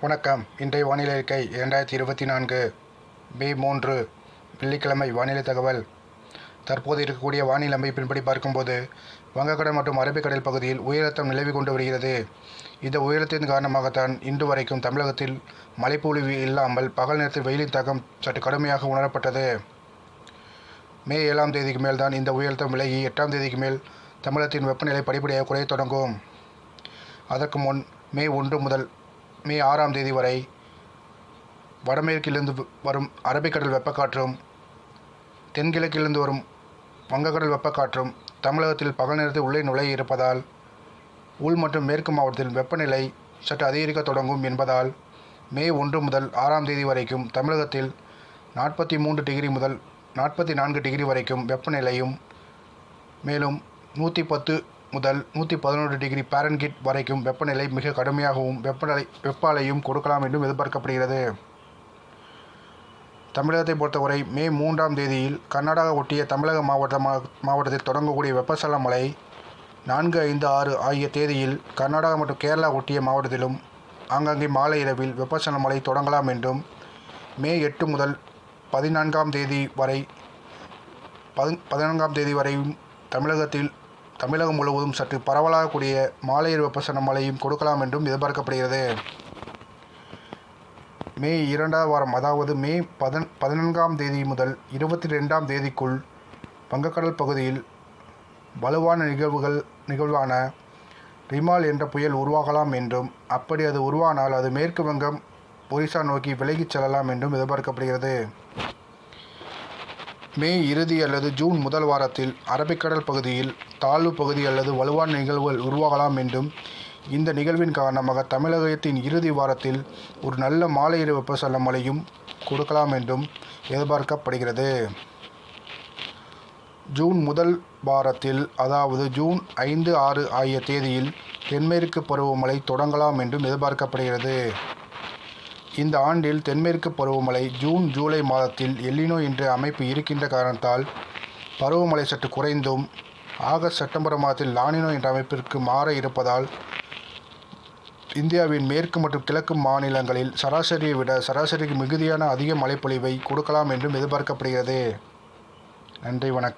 வணக்கம். இன்றைய வானிலை அறிக்கை இரண்டாயிரத்தி இருபத்தி நான்கு. மே மூன்று வெள்ளிக்கிழமை வானிலை தகவல். தற்போது இருக்கக்கூடிய வானிலை அமைப்பின்படி பார்க்கும்போது வங்கக்கடல் மற்றும் அரபிக்கடல் பகுதியில் உயரத்தம் நிலவி கொண்டு வருகிறது. இந்த உயரத்தின் காரணமாகத்தான் இன்று வரைக்கும் தமிழகத்தில் மழைப்பொழிவு இல்லாமல் பகல் நேரத்தில் வெயிலின் தாக்கம் சற்று கடுமையாக உணரப்பட்டது. மே ஏழாம் தேதிக்கு மேல் தான் இந்த உயரத்தம் விலகி எட்டாம் தேதிக்கு மேல் தமிழகத்தின் வெப்பநிலை படிப்படியாக குறையத் தொடங்கும். அதற்கு முன் மே ஒன்று முதல் மே ஆறாம் தேதி வரை வடமேற்கிலிருந்து வரும் அரபிக்கடல் வெப்பக்காற்றும் தென்கிழக்கிலிருந்து வரும் வங்கக்கடல் வெப்பக்காற்றும் தமிழகத்தில் பகல் நேரத்தில் உள்ளே நுழைய இருப்பதால் உள் மற்றும் மேற்கு மாவட்டத்தில் வெப்பநிலை சற்று அதிகரிக்க தொடங்கும் என்பதால் மே ஒன்று முதல் ஆறாம் தேதி வரைக்கும் தமிழகத்தில் நாற்பத்தி மூன்று டிகிரி முதல் நாற்பத்தி நான்கு டிகிரி வரைக்கும் வெப்பநிலையும் மேலும் நூற்றி பத்து முதல் நூற்றி பதினொன்று டிகிரி பாரன்கிட் வரைக்கும் வெப்பநிலை மிக கடுமையாகவும் வெப்பநிலை வெப்ப அலையும் கொடுக்கலாம் என்றும் எதிர்பார்க்கப்படுகிறது. தமிழகத்தை பொறுத்தவரை மே மூன்றாம் தேதியில் கர்நாடகா ஒட்டிய தமிழக மாவட்டமா மாவட்டத்தில் தொடங்கக்கூடிய வெப்பசல மழை நான்கு ஐந்து ஆறு ஆகிய தேதியில் கர்நாடகா மற்றும் கேரளா ஒட்டிய மாவட்டத்திலும் ஆங்காங்கே மாலை இரவில் வெப்பசல மழை தொடங்கலாம் என்றும் மே எட்டு முதல் பதினான்காம் தேதி வரை பதி பதினான்காம் தேதி வரையும் தமிழகத்தில் தமிழகம் முழுவதும் சற்று பரவலாகக்கூடிய மாலையர் வெப்பசன மழையும் கொடுக்கலாம் என்றும் எதிர்பார்க்கப்படுகிறது. மே இரண்டாம் வாரம் அதாவது மே பதன் பதினான்காம் தேதி முதல் இருபத்தி ரெண்டாம் தேதிக்குள் வங்கக்கடல் பகுதியில் வலுவான நிகழ்வுகள் நிகழ்வான ரிமால் என்ற புயல் உருவாகலாம் என்றும் அப்படி அது உருவானால் அது மேற்கு வங்கம் ஒரிசா நோக்கி விலகிச் செல்லலாம் என்றும் எதிர்பார்க்கப்படுகிறது. மே இறுதி அல்லது ஜூன் முதல் வாரத்தில் அரபிக்கடல் பகுதியில் தாழ்வு பகுதி அல்லது வலுவான நிகழ்வுகள் உருவாகலாம் என்றும் இந்த நிகழ்வின் காரணமாக தமிழகத்தின் இறுதி வாரத்தில் ஒரு நல்ல மாலை இரவு வெப்பசலன மழையும் கொடுக்கலாம் என்றும் எதிர்பார்க்கப்படுகிறது. ஜூன் முதல் வாரத்தில் அதாவது ஜூன் ஐந்து ஆறு ஆகிய தேதியில் தென்மேற்கு பருவமழை தொடங்கலாம் என்றும் எதிர்பார்க்கப்படுகிறது. இந்த ஆண்டில் தென்மேற்கு பருவமழை ஜூன் ஜூலை மாதத்தில் எல்லினோ என்ற அமைப்பு இருக்கின்ற காரணத்தால் பருவமழை சற்று குறைந்தும் ஆகஸ்ட் செப்டம்பர் மாதத்தில் லானினோ என்ற அமைப்பிற்கு மாற இருப்பதால் இந்தியாவின் மேற்கு மற்றும் கிழக்கு மாநிலங்களில் சராசரியை விட சராசரிக்கு மிகுதியான அதிக மழைப்பொழிவை கொடுக்கலாம் என்றும் எதிர்பார்க்கப்படுகிறது. நன்றி வணக்கம்.